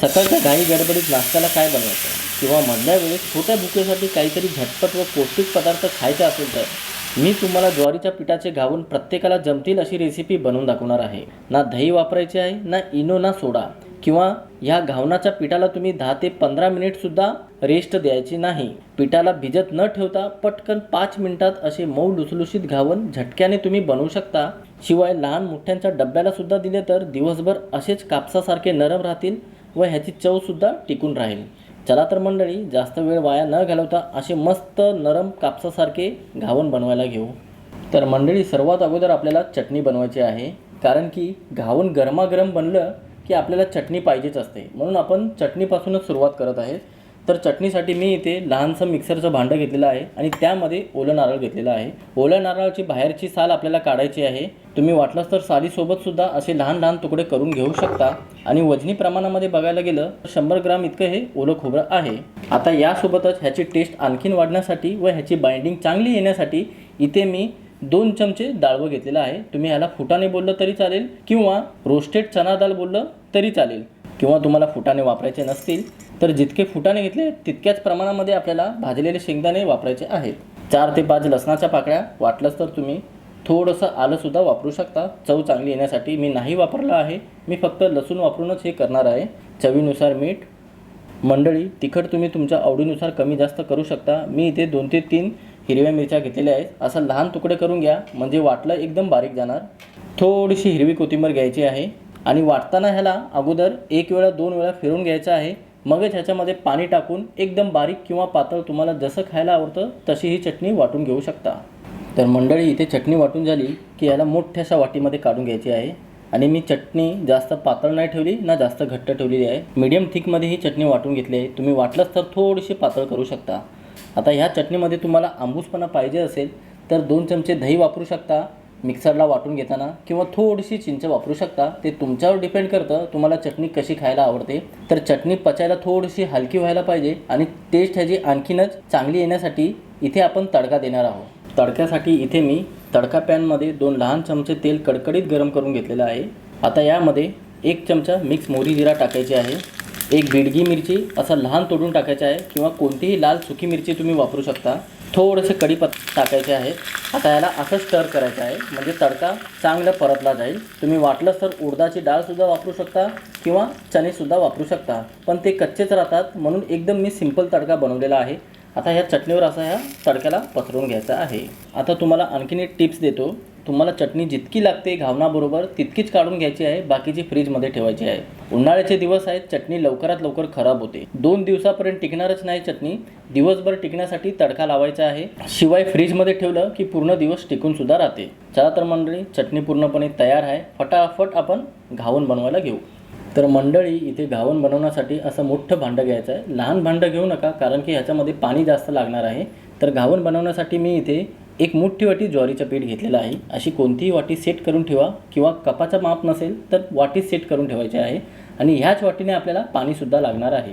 सकाळच्या घाई गडबडीत नाश्त्याला काय बनवायचं? किंवा मधल्या वेळेस छोट्या भुकेसाठी काहीतरी झटपट व पौष्टिक पदार्थ खायचे असेल तर? मी तुम्हाला ज्वारीच्या पिठाचे घावून प्रत्येकाला जमतील अशी रेसिपी बनवून दाखवणार आहे. ना दही वापरायचे आहे ना इनो ना सोडा. किंवा ह्या घावनाच्या पिठाला तुम्ही दहा ते पंधरा मिनिटसुद्धा रेस्ट द्यायची नाही. पिठाला भिजत न ठेवता पटकन पाच मिनिटात असे मऊ लुसलुशीत घावन झटक्याने तुम्ही बनवू शकता. शिवाय लहान मोठ्यांच्या डब्याला सुद्धा दिले तर दिवसभर असेच कापसासारखे नरम राहतील. व ह्याची चवसुद्धा टिकून राहील. चला तर मंडळी जास्त वेळ वाया न घालवता असे मस्त नरम कापसासारखे घावण बनवायला घेऊ. तर मंडळी सर्वात अगोदर आपल्याला चटणी बनवायची आहे. कारण की घावण गरमागरम बनलं की आपल्याला चटणी पाहिजेच असते. म्हणून आपण चटणीपासूनच सुरुवात करत आहे तर चटणीसाठी मी इथे लहानसं मिक्सरचं भांडं घेतलेलं आहे आणि त्यामध्ये ओलं नारळ घेतलेलं आहे. ओल्या नारळाची बाहेरची साल आपल्याला काढायची आहे. तुम्ही वाटलंच तर सालीसोबतसुद्धा असे लहान लहान तुकडे करून घेऊ शकता. आणि वजनी प्रमाणामध्ये बघायला गेलं तर शंभर ग्राम इतकं हे ओलं खोबरं आहे. आता यासोबतच ह्याची टेस्ट आणखीन वाढण्यासाठी व ह्याची बाइंडिंग चांगली येण्यासाठी इथे मी दोन चमचे डाळवं घेतलेलं आहे. तुम्ही ह्याला फुटाने बोललं तरी चालेल किंवा रोस्टेड चना दाल बोललं तरी चालेल. किंवा तुम्हाला फुटाणे वापरायचे नसतील तर जितके फुटाणे घेतले तितक्याच प्रमाणामध्ये आपल्याला भाजलेले शेंगदाणे वापरायचे आहेत. चार ते पाच लसणाच्या पाकळ्या वाटलंच तर तुम्ही थोडंसं आलंसुद्धा वापरू शकता. चव चांगली येण्यासाठी मी नाही वापरलं आहे. मी फक्त लसूण वापरूनच हे करणार आहे. चवीनुसार मीठ मंडळी तिखट तुम्ही तुमच्या आवडीनुसार कमी जास्त करू शकता. मी इथे दोन ते तीन हिरव्या मिरच्या घेतलेल्या आहेत. असं लहान तुकडे करून घ्या म्हणजे वाटलं एकदम बारीक जाणार. थोडीशी हिरवी कोथिंबीर घ्यायची आहे. आणि वाटताना ह्याला अगोदर एक वेळा दोन वेळा फिरून घ्यायचं आहे. मगच ह्याच्यामध्ये पाणी टाकून एकदम बारीक किंवा पातळ तुम्हाला जसं खायला आवडतं तशी ही चटणी वाटून घेऊ शकता. तर मंडळी इथे चटणी वाटून झाली की याला मोठ्याशा वाटीमध्ये काढून घ्यायची आहे. आणि मी चटणी जास्त पातळ नाही ठेवली ना जास्त घट्ट ठेवलेली आहे. मीडियम थिकमध्ये ही चटणी वाटून घेतली आहे. तुम्ही वाटलंच तर थोडीशी पातळ करू शकता. आता ह्या चटणीमध्ये तुम्हाला आंबूसपणा पाहिजे असेल तर दोन चमचे दही वापरू शकता. मिक्सरला वाटून घेताना किंवा थोडीशी चिंच वापरू शकता. ते तुमच्यावर डिपेंड करतं तुम्हाला चटणी कशी खायला आवडते. तर चटणी पचायला थोडीशी हलकी व्हायला पाहिजे आणि टेस्ट ह्याची आणखीनच चांगली येण्यासाठी इथे आपण तडका देणार आहोत. तडक्यासाठी इथे मी तडका पॅनमध्ये दोन लहान चमचे तेल कडकडीत गरम करून घेतलेलं आहे. आता यामध्ये एक चमचा मिक्स मोहरी जिरा टाकायची आहे. एक बिडगी मिरची असं लहान तोडून टाकायचं आहे किंवा कोणतीही लाल सुकी मिरची तुम्ही वापरू शकता. थोडेसे कढीपत्ता टाकायचे आहे आता याला असं स्टर करायचं आहे. म्हणजे तडका चांगला परतला जाईल. तुम्ही वाटलंच तर उडदाची डाळसुद्धा वापरू शकता किंवा चणेसुद्धा वापरू शकता. पण ते कच्चेच राहतात. म्हणून एकदम मी सिंपल तडका बनवलेला आहे. आता ह्या चटणीवर असा ह्या तडक्याला पसरून घ्यायचा आहे. आता तुम्हाला आणखीन एक टिप्स देतो. तुम्हाला चटणी जितकी लागते घावनाबरोबर तितकीच काढून घ्यायची आहे बाकीची फ्रीजमध्ये ठेवायची आहे. उन्हाळ्याचे दिवस आहेत चटणी लवकरात लवकर खराब होते. दोन दिवसापर्यंत टिकणारच नाही चटणी. दिवसभर टिकण्यासाठी तडका लावायचा आहे. शिवाय फ्रीजमध्ये ठेवलं की पूर्ण दिवस टिकून सुद्धा राहते. चला तर मंडळी चटणी पूर्णपणे तयार आहे. फटाफट आपण घावन बनवायला घेऊ. तर मंडळी इथे घावण बनवण्यासाठी असं मोठं भांडं घ्यायचं आहे. लहान भांडं घेऊ नका कारण की ह्याच्यामध्ये पाणी जास्त लागणार आहे. तर घावण बनवण्यासाठी मी इथे एक मोठी वाटी ज्वारीचं पीठ घेतलेलं आहे. अशी कोणतीही वाटी सेट करून ठेवा किंवा कपाचं माप नसेल तर वाटी सेट करून ठेवायची आहे. आणि ह्याच वाटीने आपल्याला पाणीसुद्धा लागणार आहे.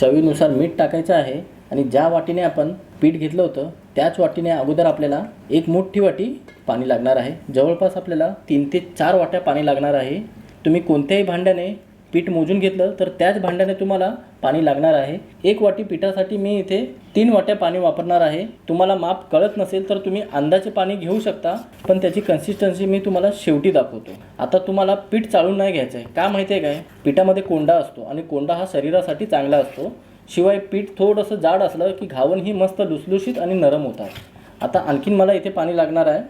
चवीनुसार मीठ टाकायचं आहे आणि ज्या वाटीने आपण पीठ घेतलं होतं त्याच वाटीने अगोदर आपल्याला एक मोठी वाटी पाणी लागणार आहे. जवळपास आपल्याला तीन ते चार वाट्या पाणी लागणार आहे. तुम्ही कोणत्याही भांड्याने पीठ मोजून घेतलं तर त्याच भांड्याने तुम्हाला पाणी लागणार आहे. एक वाटी पिठासाठी मी इथे तीन वाट्या पाणी वापरणार आहे. तुम्हाला माप कळत नसेल तर तुम्ही अंदाजे पाणी घेऊ शकता पण त्याची कन्सिस्टन्सी मी तुम्हाला शेवटी दाखवतो. आता तुम्हाला पीठ चाळून नाही घ्यायचं आहे. का माहिती आहे काय? पिठामध्ये कोंडा असतो आणि कोंडा हा शरीरासाठी चांगला असतो. शिवाय पीठ थोडंसं जाड असलं की घावण ही मस्त लुसलुशीत आणि नरम होतात. आता आणखीन मला इथे पाणी लागणार आहे.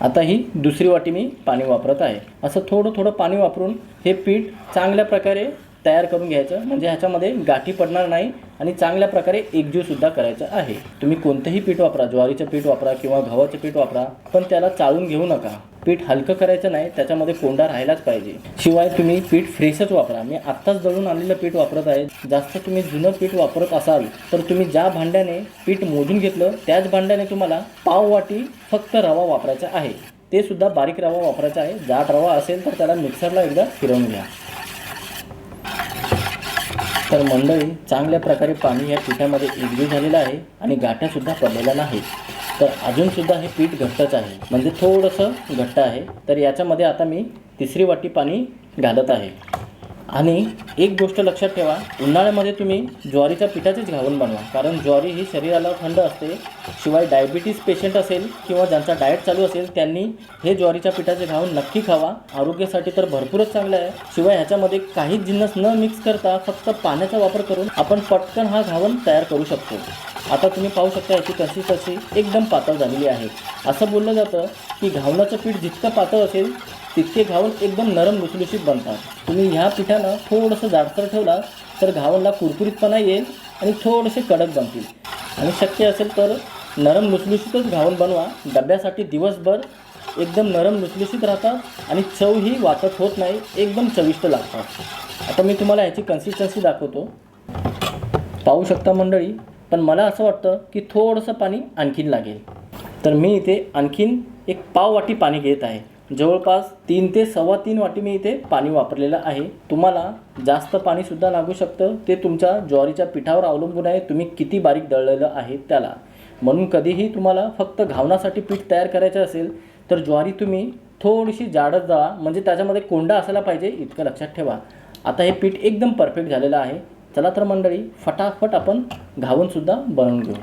आता ही दुसरी वाटी मी पाणी वापरत आहे. असं थोडं थोडं पाणी वापरून हे पीठ चांगल्या प्रकारे तयार करून घ्यायचं. म्हणजे ह्याच्यामध्ये गाठी पडणार नाही. आणि चांगल्या प्रकारे एकजीवसुद्धा करायचा आहे. तुम्ही कोणतंही पीठ वापरा ज्वारीचं पीठ वापरा किंवा गव्हाचं पीठ वापरा पण त्याला चाळून घेऊ नका. पीठ हलकं करायचं नाही त्याच्यामध्ये कोंडा राहायलाच पाहिजे. शिवाय तुम्ही पीठ फ्रेशच वापरा. मी आत्ताच दळून आणलेलं पीठ वापरत आहे. जास्त तुम्ही जुनं पीठ वापरत असाल तर तुम्ही ज्या भांड्याने पीठ मोजून घेतलं त्याच भांड्याने तुम्हाला पाव वाटी फक्त रवा वापरायचा आहे. ते सुद्धा बारीक रवा वापरायचा आहे. जाट रवा असेल तर त्याला मिक्सरला एकदा फिरवून घ्या. तर मंडळी चांगल्या प्रकारे पाणी या पिठामध्ये एकजीव झालेलं आहे आणि गाठ्यासुद्धा पडलेल्या नाहीत. तर अजूनसुद्धा हे पीठ घट्टच आहे. म्हणजे थोडंसं घट्ट आहे. तर याच्यामध्ये आता मी तिसरी वाटी पाणी घालत आहे. आणि एक गोष्ट लक्षात ठेवा उन्हाळ्यामध्ये तुम्ही ज्वारीच्या पिठाचेच घावण बनवा कारण ज्वारी ही शरीराला थंड असते. शिवाय डायबिटीस पेशंट असेल किंवा ज्यांचा डाएट चालू असेल त्यांनी हे ज्वारीच्या पिठाचे घावण नक्की खावा. आरोग्यासाठी तर भरपूरच चांगलं आहे. शिवाय ह्याच्यामध्ये काहीच जिन्नस न मिक्स करता फक्त पाण्याचा वापर करून आपण पटकन हा घावण तयार करू शकतो. आता तुम्ही पाहू शकता याची कन्सिस्टन्सी एकदम पातळ झालेली आहे. असं बोललं जातं की घावणाचं पीठ जितकं पातळ असेल तितके घावण एकदम नरम लुसलुशीत बनतात. तुम्ही ह्या पिठानं थोडंसं जाडसर ठेवला तर घावणला कुरकुरीतपणा येईल आणि थोडेसे कडक बनतील. आणि शक्य असेल तर नरम लुसलुशीतच घावण बनवा. डब्यासाठी दिवसभर एकदम नरम लुसलुशीत राहतात आणि चवही वाटत होत नाही एकदम चविष्ट लागतात. आता मी तुम्हाला ह्याची कन्सिस्टन्सी दाखवतो. पाहू शकता मंडळी पण मला असं वाटतं की थोडंसं पाणी आणखीन लागेल. तर मी इथे आणखीन एक पाव वाटी पाणी घेत आहे. जवळपास तीन ते सव्वा तीन वाटी मी इथे पाणी वापरलेलं आहे. तुम्हाला जास्त पाणीसुद्धा लागू शकतं. ते तुमच्या ज्वारीच्या पिठावर अवलंबून आहे. तुम्ही किती बारीक दळलेलं आहे त्याला. म्हणून कधीही तुम्हाला फक्त घावणासाठी पीठ तयार करायचं असेल तर ज्वारी तुम्ही थोडीशी जाडच दळा म्हणजे त्याच्यामध्ये कोंडा असायला पाहिजे इतकं लक्षात ठेवा. आता हे पीठ एकदम परफेक्ट झालेलं आहे. चला तर मंडळी फटाफट आपण घावणसुद्धा बनवून घेऊ.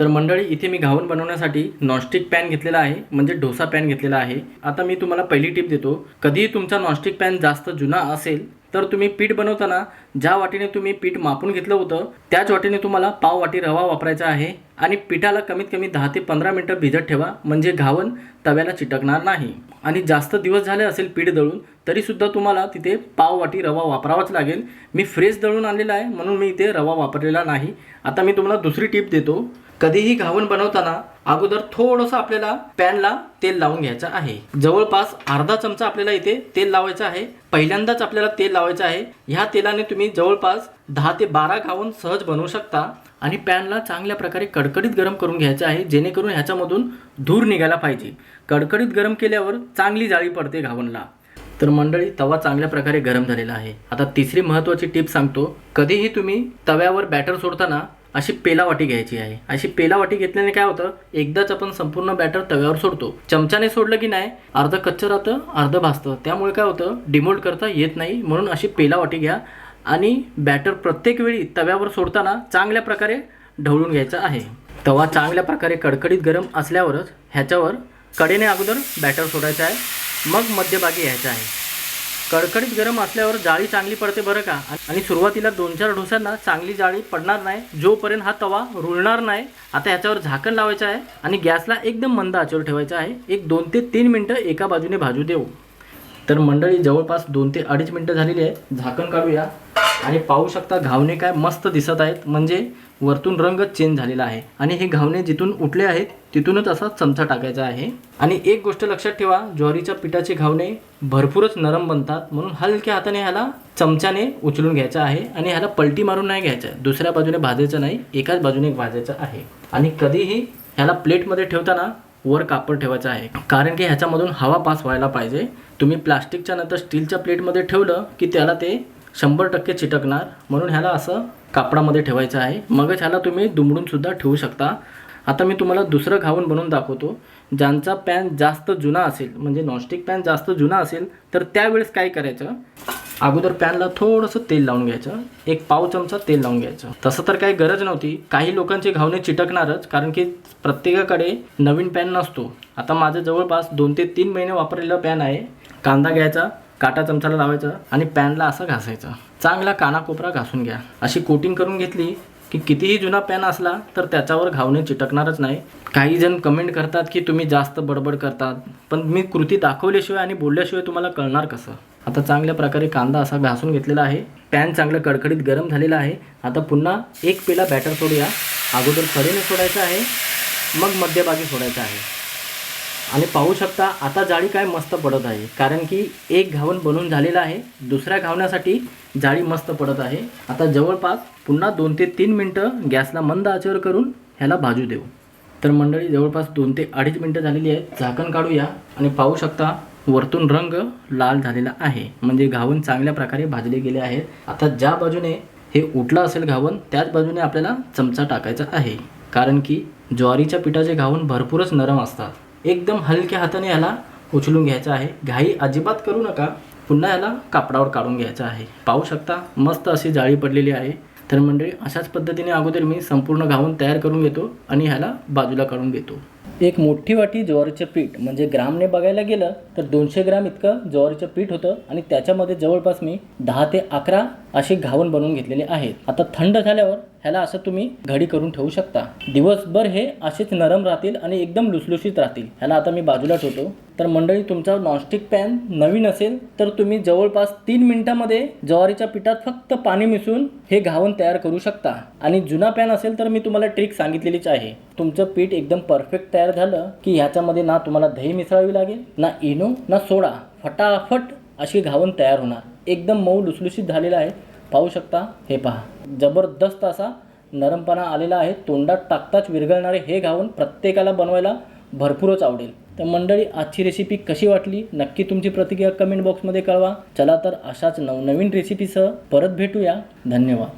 तर मंडळी इथे मी घावण बनवण्यासाठी नॉनस्टिक पॅन घेतलेला आहे म्हणजे डोसा पॅन घेतलेला आहे. आता मी तुम्हाला पहिली टिप देतो. कधीही तुमचा नॉनस्टिक पॅन जास्त जुना असेल तर तुम्ही पीठ बनवताना ज्या वाटीने तुम्ही पीठ मापून घेतलं होतं त्याच वाटीने तुम्हाला पाव वाटी रवा वापरायचा आहे आणि पिठाला कमीत कमी दहा ते पंधरा मिनटं भिजत ठेवा म्हणजे घावन तव्याला चिटकणार नाही. आणि जास्त दिवस झाले असेल पीठ दळून तरीसुद्धा तुम्हाला तिथे पाव वाटी रवा वापरावाच लागेल. मी फ्रेश दळून आणलेला आहे म्हणून मी इथे रवा वापरलेला नाही. आता मी तुम्हाला दुसरी टीप देतो. कधीही घावण बनवताना अगोदर थोडंसं आपल्याला पॅनला तेल लावून घ्यायचं आहे. जवळपास अर्धा चमचा आपल्याला इथे तेल लावायचं आहे. पहिल्यांदाच आपल्याला तेल लावायचं आहे. ह्या तेलाने तुम्ही जवळपास दहा ते बारा घावून सहज बनवू शकता आणि पॅनला चांगल्या प्रकारे कडकडीत गरम करून घ्यायचं आहे जेणेकरून ह्याच्यामधून धूर निघायला पाहिजे. कडकडीत गरम केल्यावर चांगली जाळी पडते घावणला तर मंडळी तवा चांगल्या प्रकारे गरम झालेला आहे. आता तिसरी महत्त्वाची टिप सांगतो. कधीही तुम्ही तव्यावर बॅटर सोडताना अशी पेलावाटी घ्यायची आहे. अशी पेलावाटी घेतल्याने काय होतं? एकदाच आपण संपूर्ण बॅटर तव्यावर सोडतो. चमच्याने सोडलं की नाही अर्ध कच्चं राहतं अर्ध भासतं त्यामुळे काय होतं? डिमोल्ड करता येत नाही. म्हणून अशी पेलावाटी घ्या आणि बॅटर प्रत्येक वेळी तव्यावर सोडताना चांगल्या प्रकारे ढवळून घ्यायचा आहे. तवा चांगल्या प्रकारे कडकडीत गरम असल्यावरच ह्याच्यावर कडेने अगोदर बॅटर सोडायचं आहे. मग मध्यभागी यायचा आहे. कडकडीत गरम असल्यावर जाळी चांगली पडते बरं का? आणि सुरुवातीला दोन चार डोस्यांना चांगली जाळी पडणार नाही. जोपर्यंत हा तवा रुळणार नाही आता ह्याच्यावर झाकण लावायचं आहे आणि गॅसला एकदम मंद आचेवर ठेवायचा आहे. एक दोन ते तीन मिनटं एका बाजूने भाजू देऊ. तर मंडळी जवळपास दोन ते अडीच मिनटं झालेली आहे. झाकण काढूया. आणि पाहू शकता घावणे काय मस्त दिसत आहेत. म्हणजे वरतून रंग चेंज झालेला आहे. आणि हे घावणे जिथून उठले आहेत तिथूनच असा चमचा टाकायचा आहे. आणि एक गोष्ट लक्षात ठेवा ज्वारीच्या पिठाचे घावणे भरपूरच नरम बनतात. म्हणून हलक्या हाताने ह्याला चमच्याने उचलून घ्यायचा आहे आणि ह्याला पलटी मारून नाही घ्यायचं दुसऱ्या बाजूने भाजायचं नाही एकाच बाजूने भाजायचं आहे. आणि कधीही ह्याला प्लेटमध्ये ठेवताना वर कापड ठेवायचं आहे. कारण की ह्याच्यामधून हवा पास व्हायला पाहिजे. तुम्ही प्लास्टिकच्या नंतर स्टीलच्या प्लेटमध्ये ठेवलं की त्याला ते शंभर टक्के चिटकणार. म्हणून ह्याला असं कापडामध्ये ठेवायचं आहे. मगच ह्याला तुम्ही दुमडूनसुद्धा ठेवू शकता. आता मी तुम्हाला दुसरं घावून बनवून दाखवतो. ज्यांचा पॅन जास्त जुना असेल म्हणजे नॉनस्टिक पॅन जास्त जुना असेल तर त्यावेळेस काय करायचं? अगोदर पॅनला थोडंसं तेल लावून घ्यायचं. एक पाव चमचा तेल लावून घ्यायचं. तसं तर काही गरज नव्हती. काही लोकांचे घावणे चिटकणारच कारण की प्रत्येकाकडे नवीन पॅन नसतो. आता माझं जवळपास दोन ते तीन महिने वापरलेलं पॅन आहे. कांदा घ्यायचा काटा चमचाला लावायचा आणि पॅनला असं घासायचं. चांगला कानाकोपरा घासून घ्या. अशी कोटिंग करून घेतली की कितीही जुना पॅन असला तर त्याच्यावर घावणे चिटकणारच नाही. काही जण कमेंट करतात की तुम्ही जास्त बडबड करतात. पण मी कृती दाखवल्याशिवाय आणि बोलल्याशिवाय तुम्हाला कळणार कसं? आता चांगल्या प्रकारे कांदा असा घासून घेतलेला आहे. पॅन चांगलं कडकडीत गरम झालेला आहे. आता पुन्हा एक पेला बॅटर सोडूया. अगोदर खरेने सोडायचं आहे. मग मध्यभागी सोडायचं आहे. आणि पाहू शकता आता जाळी काय मस्त पडत आहे. कारण की एक घावन बनून झालेला आहे. दुसऱ्या घावण्यासाठी जाळी मस्त पडत आहे. आता जवळपास पुन्हा दोन ते तीन मिनटं गॅसला मंद आचेवर करून ह्याला भाजू देऊ. तर मंडळी जवळपास दोन ते अडीच मिनटं झालेली आहेत. झाकण काढूया आणि पाहू शकता वरतून रंग लाल झालेला आहे. म्हणजे घावन चांगल्या प्रकारे भाजले गेले आहेत. आता ज्या बाजूने हे उठलं असेल घावन त्याच बाजूने आपल्याला चमचा टाकायचा आहे. कारण की ज्वारीच्या पिठाचे घावन भरपूरच नरम असतात. एकदम हलक्या हाताने याला उचलून घ्यायचा आहे. घाई अजिबात करू नका. पुन्हा याला कापडावर काढून घ्यायचा आहे. पाहू शकता मस्त अशी जाळी पडलेली आहे. तर मंडळी अशाच पद्धतीने अगोदर मी संपूर्ण घावून तयार करून घेतो आणि ह्याला बाजूला काढून घेतो. एक मोठी वाटी ज्वारीचं पीठ म्हणजे ग्रामने बघायला गेलं तर दोनशे ग्राम इतकं ज्वारीचं पीठ होतं आणि त्याच्यामध्ये जवळपास मी दहा ते अकरा असे घावण बनवून घेतलेले आहेत आता थंड झाल्यावर ह्याला असं तुम्ही घडी करून ठेवू शकता. दिवसभर हे असेच नरम राहतील आणि एकदम लुसलुशीत राहतील. ह्याला आता मी बाजूला ठेवतो. तर मंडळी तुमचा नॉनस्टिक पॅन नवीन असेल तर तुम्ही जवळपास तीन मिनिटामध्ये ज्वारीच्या पिठात फक्त पाणी मिसळून हे घावण तयार करू शकता. आणि जुना पॅन असेल तर मी तुम्हाला ट्रिक सांगितलेलीच आहे. तुमचं पीठ एकदम परफेक्ट तयार झालं की ह्याच्यामध्ये ना तुम्हाला दही मिसळावी लागेल ना इनो ना सोडा. फटाफट अशी घावण तयार होणार. एकदम मऊ लुसलुशीत झालेलं आहे. पाहू शकता हे पहा. जबरदस्त असा नरमपणा आलेला आहे. तोंडात टाकताच विरघळणारे हे घावन प्रत्येकाला बनवायला भरपूरच आवडेल. तर मंडळी आजची रेसिपी कशी वाटली? नक्की तुमची प्रतिक्रिया कमेंट बॉक्समध्ये कळवा. चला तर अशाच नवनवीन रेसिपीसह परत भेटूया. धन्यवाद.